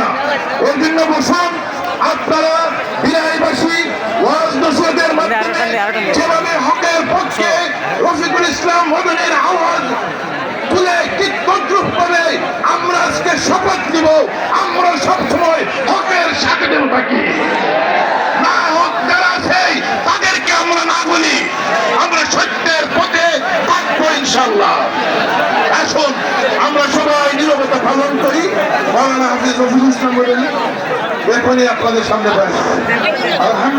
না। ওই জন্য বসুন আপনারা বিরাইবাসী ওয়াজ নসরতের মাধ্যমে যেভাবে হকের পক্ষে রফিকুল ইসলাম মদনের আওয়াজ তুলে কিকদ্রুপ করে আমরা আজকে শপথ নিব আমরা সবসময় হকের সাথে দেব থাকি। না হক যারা আছে তাদেরকে আমরা না বলি আমরা সত্যের পথে থাকব ইনশাল্লাহ হাফিজ ইসলাম বলেন এখনই আপনাদের সামনে আলহামদুলিল্লাহ।